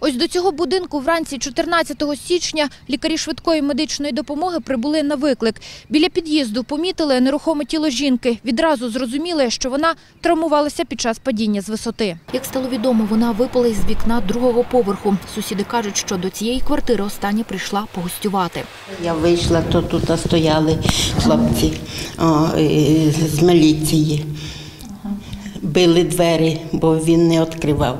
Ось до цього будинку вранці 14 січня лікарі швидкої медичної допомоги прибули на виклик. Біля під'їзду помітили нерухоме тіло жінки. Відразу зрозуміли, що вона травмувалася під час падіння з висоти. Як стало відомо, вона випала із вікна другого поверху. Сусіди кажуть, що до цієї квартири остання прийшла погостювати. Я вийшла, то тут стояли хлопці з міліції. Били двері, бо він не відкривав.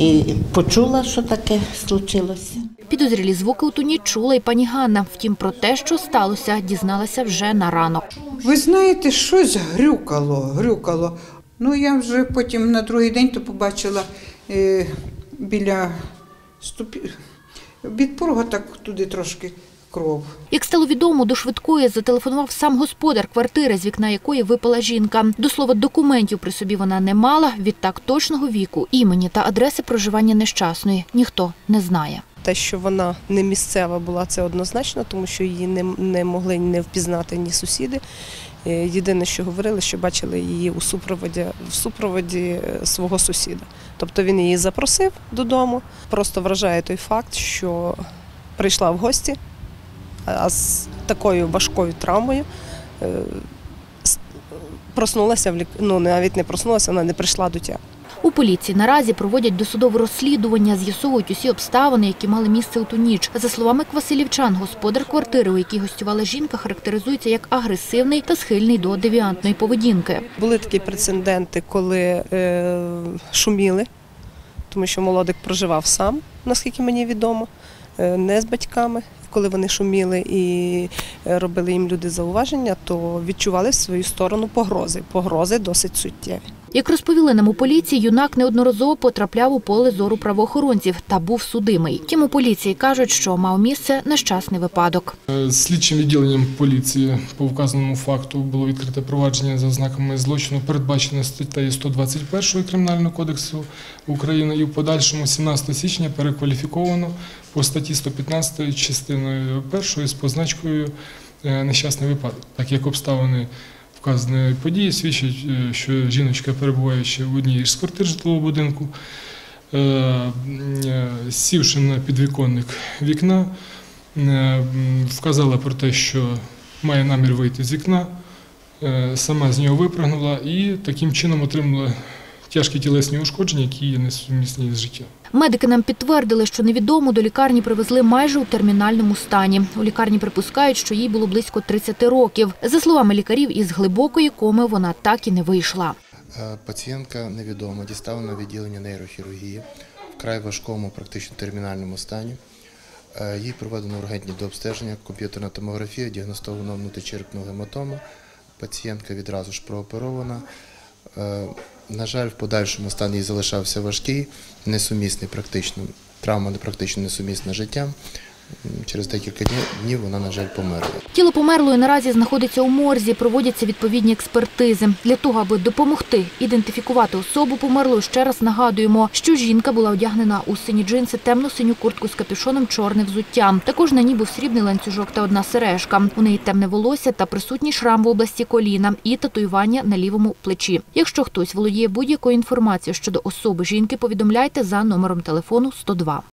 І почула, що таке случилося. Підозрілі звуки у ту ніч чула і пані Ганна. Втім, про те, що сталося, дізналася вже на ранок. Ви знаєте, щось грюкало, грюкало. Ну, я вже потім на другий день то побачила е, біля ступі... від порога так туди трошки кров. Як стало відомо, до швидкої зателефонував сам господар квартири, з вікна якої випала жінка. До слова, документів при собі вона не мала, відтак точного віку, імені та адреси проживання нещасної ніхто не знає. Те, що вона не місцева була, це однозначно, тому що її не, не могли не впізнати ні сусіди. Е, Єдине, що говорили, що бачили її у супроводі, в супроводі е, свого сусіда. Тобто він її запросив додому. Просто вражає той факт, що прийшла в гості, а з такою важкою травмою е, проснулася в лік... ну, навіть не проснулася, вона не прийшла до тями. У поліції наразі проводять досудове розслідування, з'ясовують усі обставини, які мали місце у ту ніч. За словами Квасилівчан, господар квартири, у якій гостювала жінка, характеризується як агресивний та схильний до девіантної поведінки. Були такі прецеденти, коли е, шуміли, тому що молодик проживав сам, наскільки мені відомо, не з батьками. Коли вони шуміли і е, робили їм люди зауваження, то відчували в свою сторону погрози. Погрози досить суттєві. Як розповіли нам у поліції, юнак неодноразово потрапляв у поле зору правоохоронців та був судимий. Втім, у поліції кажуть, що мав місце нещасний випадок. Е, Слідчим відділенням поліції по вказаному факту було відкрите провадження за ознаками злочину, передбачене статтею 121 Кримінального кодексу України і в подальшому 17 січня перекваліфіковано по статті 115 частиною 1 з позначкою е, нещасний випадок, так як обставини вказаної події свідчать, е, що жіночка, перебуваючи в одній з квартир житлового будинку, е, е, сівши на підвіконник вікна, вказала про те, що має намір вийти з вікна, сама з нього випрыгнула і таким чином отримала тяжкі тілесні ушкодження, які є несумісні з життям. Медики нам підтвердили, що невідому до лікарні привезли майже у термінальному стані. У лікарні припускають, що їй було близько 30 років. За словами лікарів, із глибокої коми вона так і не вийшла. Е, Пацієнтка невідома діставлена в відділення нейрохірургії в край важкому, практично термінальному стані. Е, Їй проведено ургентні дообстеження, комп'ютерна томографія, діагностовано внутрічерепну гематому. Пацієнтка відразу ж прооперована. На жаль, в подальшому стан її залишався важкий, несумісний практично, травма практично несумісна життям. Через декілька днів- вона, на жаль, померла. Тіло померлої наразі знаходиться у морзі, проводяться відповідні експертизи. Для того, аби допомогти ідентифікувати особу померлої, ще раз нагадуємо, що жінка була одягнена у сині джинси, темно-синю куртку з капюшоном, чорне взуття. Також на ній був срібний ланцюжок та одна сережка. У неї темне волосся та присутній шрам в області коліна і татуювання на лівому плечі. Якщо хтось володіє будь-якою інформацією щодо особи жінки, повідомляйте за номером телефону 102.